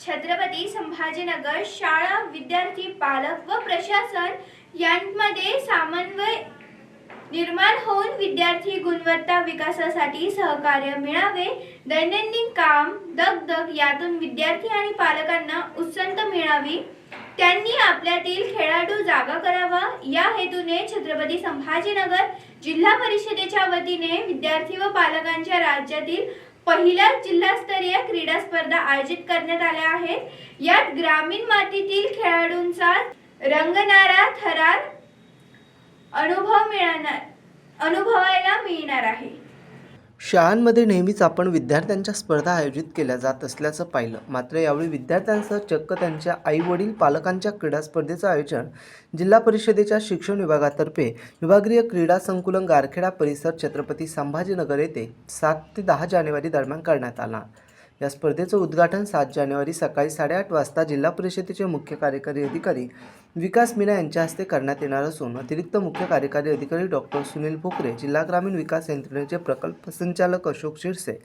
छत्रपती संभाजीनगर शाळा विद्यार्थी पालक व प्रशासन यांमध्ये समन्वय निर्माण होऊन विद्यार्थी गुणवत्ता विकासासाठी सहकार्य मिळावे. दैनंदिन काम दगदग यातून विद्यार्थी आणि पालकांना उत्संत मिळावी. त्यांनी आपल्यातील खेळाडू जागा करावा. या हेतूने छत्रपती संभाजीनगर जिल्हा परिषदेच्या वतीने विद्यार्थी व पालकांच्या राज्यातील पहिल्या जिल्हास्तरीय क्रीडा स्पर्धा आयोजित करण्यात आल्या आहेत. यात ग्रामीण मातीतील खेळाडूंचा रंगणारा थरार अनुभव मिळणार अनुभवायला मिळणार आहे. शाळांमध्ये नेहमीच आपण विद्यार्थ्यांच्या स्पर्धा आयोजित केल्या जात असल्याचं पाहिलं. मात्र यावेळी विद्यार्थ्यांसह चक्क त्यांच्या आईवडील पालकांच्या क्रीडा स्पर्धेचं आयोजन जिल्हा परिषदेच्या शिक्षण विभागातर्फे विभागीय क्रीडा संकुलन गारखेडा परिसर छत्रपती संभाजीनगर येथे सात ते दहा जानेवारी दरम्यान करण्यात आला. या स्पर्धेचं उद्घाटन सात जानेवारी सकाळी साडेआठ वाजता जिल्हा परिषदेचे मुख्य कार्यकारी अधिकारी विकास मीना यांच्या हस्ते करण्यात येणार असून अतिरिक्त मुख्य कार्यकारी अधिकारी डॉक्टर सुनील भोकरे जिल्हा ग्रामीण विकास यंत्रणेचे प्रकल्प संचालक अशोक शिरसे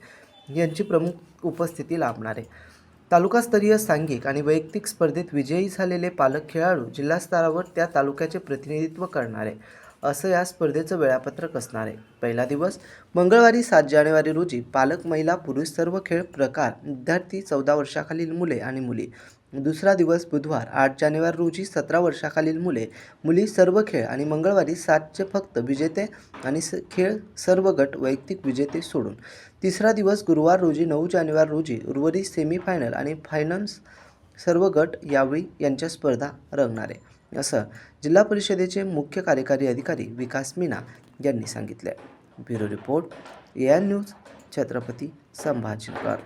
यांची प्रमुख उपस्थिती लाभणार. आहे तालुकास्तरीय सांघिक आणि वैयक्तिक स्पर्धेत विजयी झालेले पालक खेळाडू जिल्हा स्तरावर त्या तालुक्याचे प्रतिनिधित्व करणार. आहे असं या स्पर्धेचं वेळापत्रक असणार आहे. पहिला दिवस मंगळवारी सात जानेवारी रोजी पालक महिला पुरुष सर्व खेळ प्रकार विद्यार्थी चौदा वर्षाखालील मुले आणि मुली. दुसरा दिवस बुधवार आठ जानेवारी रोजी सतरा वर्षाखालील मुले मुली सर्व खेळ आणि मंगळवारी सातचे फक्त विजेते आणि स खेळ सर्व गट वैयक्तिक विजेते सोडून. तिसरा दिवस गुरुवार रोजी नऊ जानेवारी रोजी उर्वरित सेमीफायनल आणि फायनल्स सर्व गट यावेळी यांच्या स्पर्धा रंगणार. आहे असं जिल्हा परिषदेचे मुख्य कार्यकारी अधिकारी विकास मीना यांनी सांगितले bureau report A N news Chhatrapati Sambhajinagar.